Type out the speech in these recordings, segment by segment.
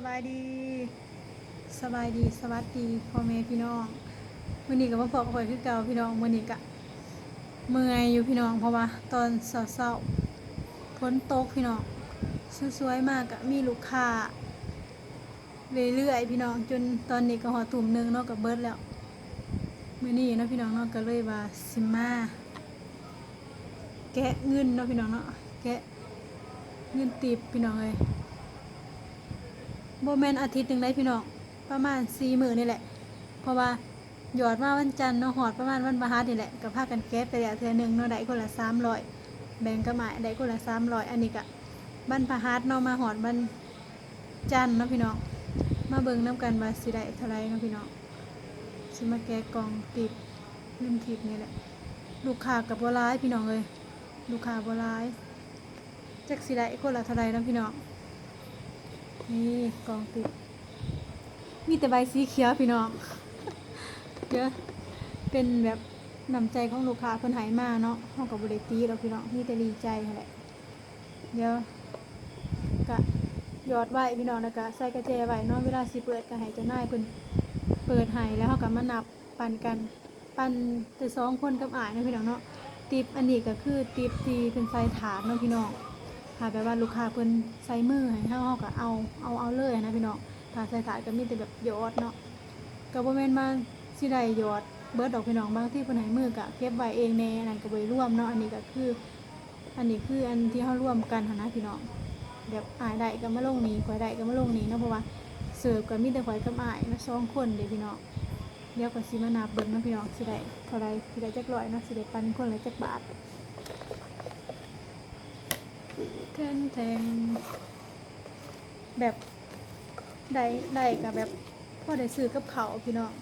สบายดี สบายดีสวัสดีพ่อแม่พี่น้องมื้อนี้ก็มาพบกับข่อยคือเก่าพี่น้องมื้อนี้ก็เมื่อยอยู่พี่น้องเพราะว่าตอนเช้าๆฝนตกพี่น้องสวยๆมากก็มีลูกค้าเรื่อยๆพี่น้องจนตอนนี้ก็หอตุ่มหนึงนาะก็เบิร์ดแล้วมื้อนี้เนาะพี่น้องเนาะก็เลยว่าสิมาแกะเงินเนาะพี่น้องเนาะแกะเงินติบพี่น้องเอ้ย โบแมนอาทิตย์หนึ่งได้พี่น้องประมาณสี่หมื่นนี่แหละ เพราะว่าหยอดมาวันจันทร์เนาะหอดประมาณวันพฤหัสนี่แหละกับผ้ากันแก๊ปแต่ละเทือหนึ่งเนาะได้คนละสามร้อยแบ่งกระหมายได้คนละสามร้อยอันนี้กะบันพฤหัสเนาะมาหอดบันจันทร์เนาะพี่น้องมาเบิ่งน้ำกันว่าสิได้เท่าไรเนาะพี่น้องสิมาแกะกองติดเงินทิปนี่แหละ ลูกค้ากับบัวร้ายพี่น้องเลยลูกค้าบัวร้ายจักสิได้คนละเท่าไรเนาะพี่น้อง นี่กองติด มีแต่ใบสีเขียวพี่น้องเดี๋ยวเป็นแบบนำใจของลูกค้าเพิ่นหายมาเนาะเฮากับบริตีเราพี่น้องมีแต่ดีใจแหละเดี๋ยวกะยอดไว้พี่น้องแล้วก็ใส่กระเจไว้เนาะเวลาสิเปิดก็ให้เจ้านายเพิ่นเปิดให้แล้วเฮาก็มานับปันกันปันแต่สองคนกับอ้ายนะพี่น้องเนาะติปอันนี้ก็คือติปที่เป็นใส่ถาดเนาะพี่น้อง ถ้าแบบว่าลูกค้าเพิ่นใส่มือให้เฮาเฮาก็เอาเอาเอาเลยนะพี่น้องถ้าใส่ถาดก็มีแต่แบบหยอดเนาะก็บ่แม่นมาสิได้หยอดเบิดดอกพี่น้องบางที่เพิ่นให้มือก็เก็บไว้เองแน่อันนั้นก็บ่ได้ร่วมเนาะอันนี้ก็คือ อันนี้คืออันที่เฮาร่วมกันหันนะพี่น้องแบบอายได้ก็มาลงนี้ข่อยได้ก็มาลงนี้เนาะเพราะว่าเสิร์ฟก็มีแต่ข่อยกับอายมาสองคนเด้พี่น้องเดี๋ยวก็สิมานับเบิ่งเนาะพี่น้องสิได้เท่าใดสิได้จักร้อยเนาะสิได้ปันคนละจักบาท แทนแทงแบบได้ได้กับแบบพ่อได้ซื้อกับเขาพี่น้อง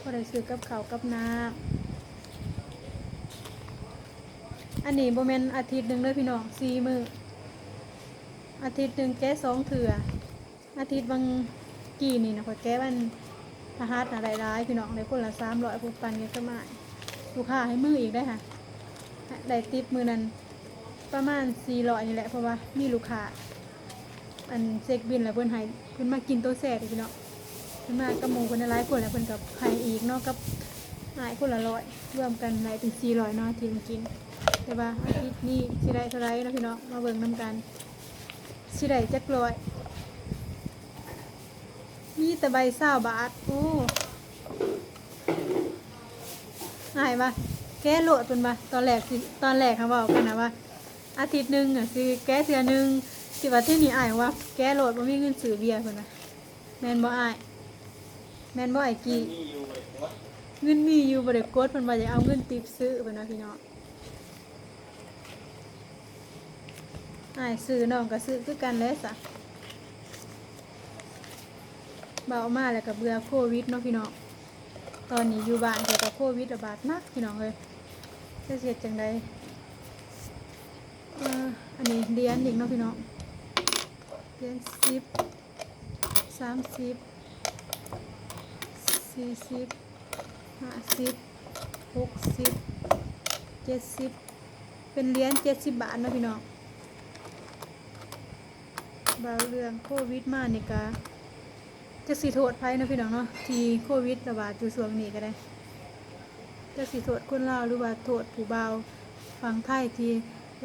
พ่อได้ซื้อกับเขากับน้ำอันนี้โบเมนอาทิตย์หนึ่งเลยพี่น้องสี่มืออาทิตย์หนึ่งแก้สองเถื่ออาทิตย์บางกี่นี่นะพอแก้วันพหัสอะไรร้ายพี่น้องได้คนละสามร้อยปุ๊บปันกันก็มาลูกค้าให้มืออีกได้ค่ะได้ติปมือนั้น ประมาณสี่ร้อยนี่แหละเพราะว่ามีลูกค้าอันเซ็กบินแล้วเพิ่นให้เพิ่นมากินโตัวแซ่บพี่เนาะเพิ่นมากับหมูเพิ่นได้หลายคนแล้วเพิ่นกับให้อีกเนาะกับหายคนละร้อยรวมกันหลายถึงสี่ร้อยเนาะที่มากินแต่ว่าอาทิตย์นี้สิได้เท่าไรเนะพี่เนาะมาเบิ่งนํกันสิได้จักร้อยมีแต่ใบเศร้าบาทโอ้หายปะแก้โหลดเป็นปะตอนแรกสิตอนแรกเขาบอกกันนะว่า อาทิตย์หนึ่งอะซื้อแก้เทือหนึ่งสิว่าที่นี่อายว่า แก้โหลดบ่มีเงินซื้อเบียร์คนนะแมนบ่อายแมนบ่ไอ้กี่เงินมีอยู่บ่ได้กดเพิ่นว่าจะเอาเงินติปซื้อเพิ่นว่าพี่น้องอายซื้อน้องก็ซื้อคือกันแล้วซะเบามาแล้วก็เบื่อโควิดเนาะพี่น้องตอนนี้อยู่บ้านแต่ก็โควิดระบาดหนักพี่น้องเอ้ยจะเสียจังได อันนี้เหรียญอีกเนาะพี่น้องเหรียญสิบสามสิบสี่สิบห้าสิบหกสิบเจ็ดสิบเป็นเหรียญเจ็ดสิบบาทเนาะพี่น้องบาวเรื่องโควิดมาเนี่ยกะจะสีโทษภัยเนาะพี่น้องเนาะที่โควิดระบาดอยู่ช่วงนี้ก็ได้จะสิโทษคนลาวหรือว่าโทษผู้เบาวฝั่งไทยที่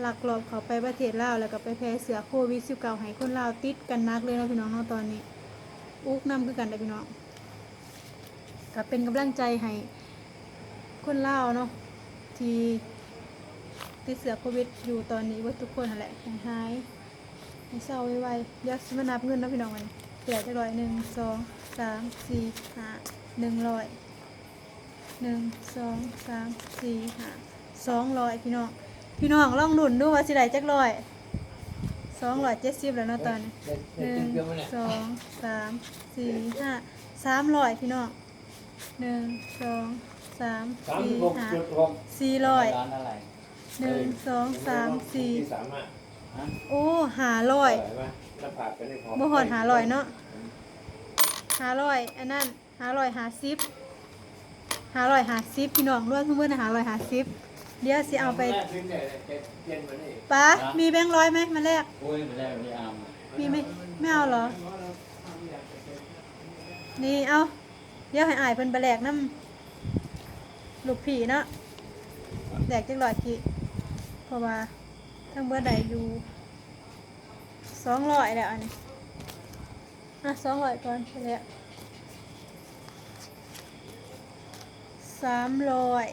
ลักลอบเขาไปประเทศลาวแล้วก็ไปแพร่เสือโควิด19ให้คนลาวติดกันนักเลยนะพี่น้องเนาะตอนนี้ อุกนำคือกันได้อพี่น้องก็เป็นกำลังใจให้คนลาวเนาะที่ติดเสือโควิดอยู่ตอนนี้ว่าทุกคนนั่นแหละให้หายให้เศร้าไวๆเดี๋ยวสิมานับเงินนะพี่น้องมันเหลือจะร้อยหนึ่งสองสามสี่ห้าหนึ่งร้อยหนึ่งสองสามสี่ห้าสองร้อยพี่น้อง พี่น้องลองหนุนดูว่าสิได้จักร้อยสองร้อยเจ็ดสิบแล้วเนาะตอนนี้หนึ่งสองสามสี่ห้าสามร้อยพี่น้องหนึ่งสองสามสี่ห้าสี่ร้อยร้านอะไรหนึ่งสองสามสี่โอ้หาร้อยเห็นไหมหอบ่หอดหาร้อยเนาะหาร้อยอันนั้นหาร้อยหาสิบหาร้อยหาสิบพี่น้องรวมทั้งหมดหาร้อยหาสิบ เดี๋ยวสิเอาไปแรกขึ้นเนี่ยเจ็ดเย็นมานี่ป้ามีแบงค์ร้อยไหมมาแลกโอ้ยไม่ได้ไม่ได้อามมีไหมไม่เอาเหรอ นี่เอาเดี๋ยวให้อายเพิ่นไปแลกน้ำลูกผีเนาะแลกจักร้อยกี่เพราะว่าทั้งเบอร์ใดอยู่สองร้อยแล้วอันนี้อะสองร้อยก่อนไปแล้วสามร้อย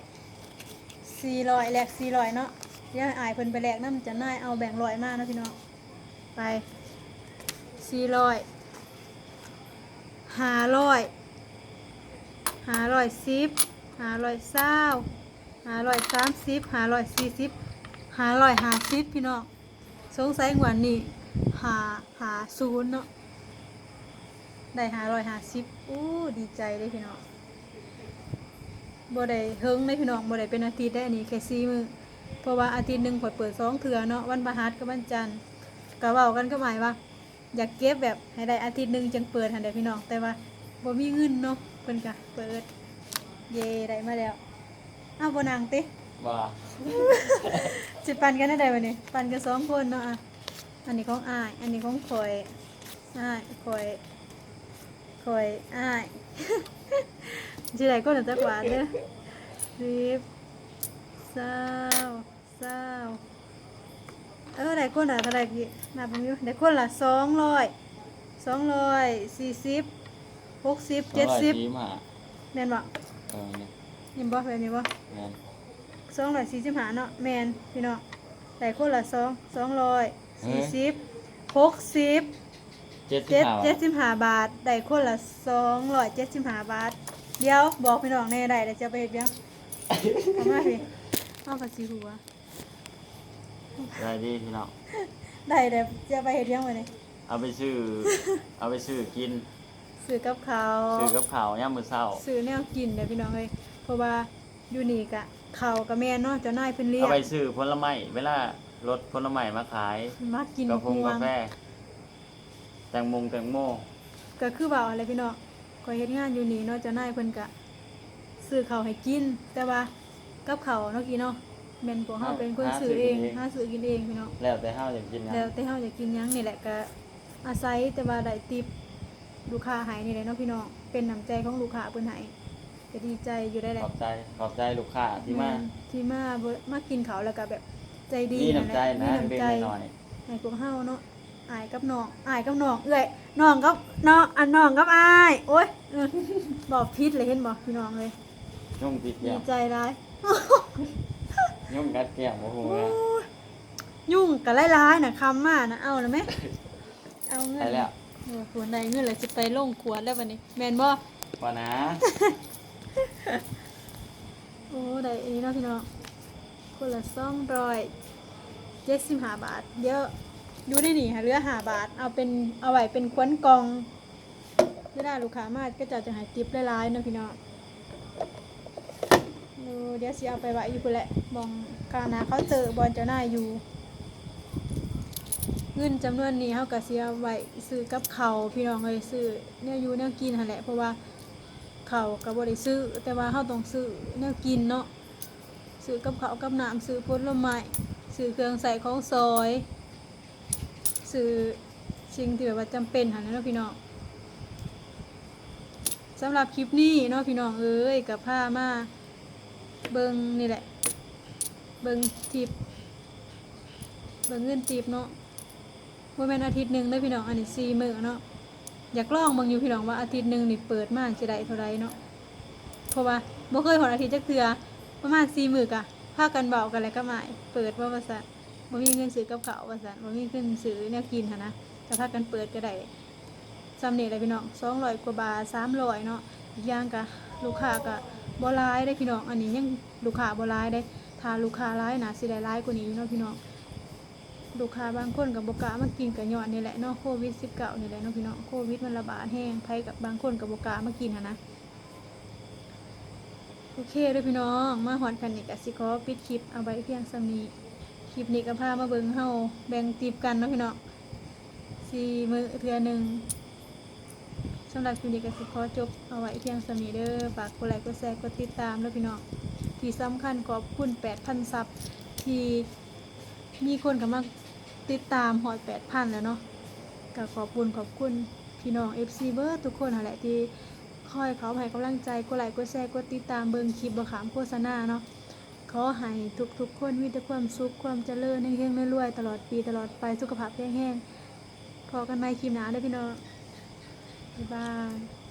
สี่ร้อยแลกสี่ร้อยเนาะเดี๋ยวอายเพิ่นไปแลกน้ำจะน่ายเอาแบ่งร้อยมาเนาะพี่น้องไปสี่ร้อยห้าร้อยห้าร้อยสิบห้าร้อยเศร้าห้าร้อยสามสิบห้าร้อยสี่สิบห้าร้อยห้าสิบพี่น้องสงสัยงวันนี้หาหาศูนย์เนาะได้ห้าร้อยห้าสิบอู้ดีใจเลยพี่น้อง บ่ได้เฮิงเลยพี่น้องบ่ได้เป็นอาทิตย์ได้อันนี้แค่สี่มือเพราะว่าอาทิตย์หนึ่งผดเปิดสองเถื่อเนาะวันพฤหัสกับวันจันทร์ก็เว้ากันก็หมายว่า อยากเก็บแบบให้ได้อาทิตย์หนึ่งจังเปิดหันได้พี่น้องแต่ว่าบ่มีเงินเนาะเพิ่นก็เปิด เย่ได้มาแล้วอ้าวบ่นางติว่าสิปันกันได้ใดบัดนี้ ปันกันสองคนเนาะอะอันนี้ของอ้าย อันนี้ของข่อยอ้ายข่อยข่อยอ้าย สิได้คนละจักบาทเด้อสิบเศร้าเศร้าเออได้คนละเท่าไหร่กี่นับเบิ่งอยู่ได้คนละสองร้อยสองร้อยสี่สิบหกสิบเจ็ดสิบร้อยมาแม่นบ่เออเนี่ยยินบ่แบบนี้บ่แม่นสองร้อยสี่สิบห้าเนาะแมนพี่น้องได้คนละสองสองร้อยสี่สิบหกสิบเจ็ดสิบเจ็ดห้าเจ็ดสิบห้าบาทได้คนละสองร้อยเจ็ดสิบห้าบาท เดี๋ยวบอกพี่น้องแน่ได้เดี๋ยวจะไปเฮ็ดเบี้ยงเอามาพี่เอาภาษีหัวได้ดีพี่น้องได้เดี๋ยวจะไปเฮ็ดเบี้ยงวันนี้เอาไปซื้อ เอาไปซื้อกิน ซื้อกับข้าวซื้อกับข้าวย่ามมื้อเช้าซื้อแนวกินเดี๋ยวพี่น้องเลยเพราะว่าอยู่นี่กะข้าวกับแม่เนาะเจ้านายเพิ่นเลี้ยเอางไปซื้อผลไม้เวลารถผลไม้มาขายมากินกาแฟม่วกางแฟแตงโมงแตงโมก็คือว่าอะไรพี่น้อง ก็เฮ็ดงานอยู่นี่เนาะเจ้านายเพิ่นก็ซื้อข้าวให้กิน แต่ว่ากับข้าวเนาะกี้เนาะแม่นพวกเฮาเป็นคนซื้อเองหาซื้อกินเองพี่น้องแล้วแต่เฮาอยากกินหยังแล้วแต่เฮาอยากกินหยังนี่แหละก็อาศัยแต่ว่าได้ติปลูกค้าให้นี่แหละเนาะพี่น้องเป็นน้ำใจของลูกค้าเพิ่นให้ก็ดีใจอยู่ได้แหขละอบใจขอบใจลูกค้าที่มาแนที่มาเบิ่งมากินข้าวแล้วก็แบบใจดีมีน้ำใจแหลนะมีเล็กน้ำใจๆน้อยให้พวกเฮาเนาะ อายกับน้องอายกับน้องเอ้ยน้องกับน้องอันน้องกับอายโอ้ยเออบอกพิษเลยเห็นบ่พี่น้องเลยๆยุ่งติดดีแก้วใจร้ายยุ่งกัดแก้วโอ้โหโอ้ยยุ่งกับร้ายๆน่ะคำมานะเอาเลยไหมเอาเงินไปแล้วโอ้ควรได้เงินเลยจะไปลงขวดแล้ววันนี้ แมนบ่ว่านะโอ้ได้อันนี้เนาะพี่น้องคนละสองร้อยเจ็ดสิบห้าบาทเยอะอยู่ได้หนีค่ะเหลือหาบาท เอาเป็นเอาไว้เป็นควนกองเวลาลูกค้ามาก็จะจะหายติปหลายๆเนาะพี่น้องโอ้เดี๋ยวสิเอาไปไว้อยู่พุ่นแหละบองกานาเขาเตอบอลเจ้าหน้าอยู่เงินจำนวนนี้เขาก็เสียไว้ซื้อกับเขาพี่น้องเลยซื้อเนี่ยอยู่เนี่ยกินหั่นแหละเพราะว่าเขาก็บ่ได้ซื้อ แต่ว่าเขาต้องซื้อเนี่ยกินเนาะซื้อกับเขากับน้ำซื้อผลไม้ซื้อเครื่องใส่ของซอย ซื้อสิ่งที่แบบว่าจำเป็นหันและเนาะพี่น้องสำหรับคลิปนี้เนาะพี่น้องเอ้ยกับผ้ามาเบิงนี่แหละ เบิงทิปเบิงเงินทิปเนาะว่าแม่นอาทิตย์หนึ่งได้อพี่น้องอันนี้สี่มือเนาะอยากลองบางอยู่พี่น้องว่าอาทิตย์หนึ่งนี่เปิดมากจะได้เท่าไรเนาะเพราะว่าบ่เคยหอนอาทิตย์จักเทือประมาณสี่มือกะพากันเบากันแล้วก็หมายเปิดว่าว่าซั่น บ่มีเงินซื้อกับข้าวว่าซั่นบ่มีเงินซื้อแนวกินหั่นนะแต่พากันเปิดก็ได้ซ้ำนี่แหละพี่น้อง200กว่าบาท300เนาะอีกอย่างก็ลูกค้าก็บ่หลายได้พี่น้อง อันนี้ยังลูกค้าบ่หลายได้อถ้าลูกค้าหลายน่าสิได้หลายกว่านี้เนาะพี่น้อง ลูกค้าบางคนกับบกล้ามากินกับยอดนี่แหละเนาะโควิดสิบเก้านี่แหละเนาะพี่น้องโควิดมันระบาดแห้งไผกับบางคนกับบกล้ามากินหั้นนะโอเคเด้วยพี่น้องมาหอนกันนี่กสิขอปิดคลิปเอาไว้เพียงสำนี้ ลิปนี้ก็พามาเบิ่งเฮาแบ่งตีบกันเนาะพี่น้องสี่มือเทือหนึ่งสำหรับคลิปนี้ก็สิขอจบเอาไว้เพียงสำนี้เด้อฝากกดไลค์กดแชร์กดติดตามแล้วพี่น้องที่สำคัญขอบคุณ8,000ซับที่มีคนกำลังติดตามหอยแปดพันแล้วเนาะก็ขอบคุณขอบคุณพี่น้อง FC เบิร์ทุกคนนั่นแหละที่คอยเขาให้กำลังใจกดไลค์กดแชร์กดติดตามเบิ่งคลิปบ่ขามโฆษณาเนาะ ขอให้ทุกๆคนมีแต่ความสุขความเจริญเฮงๆรวยๆตลอดปีตลอดไปสุขภาพแห้งๆพอกันไหม่คลิปหนาเด้อพี่น้องบ๊ายบาย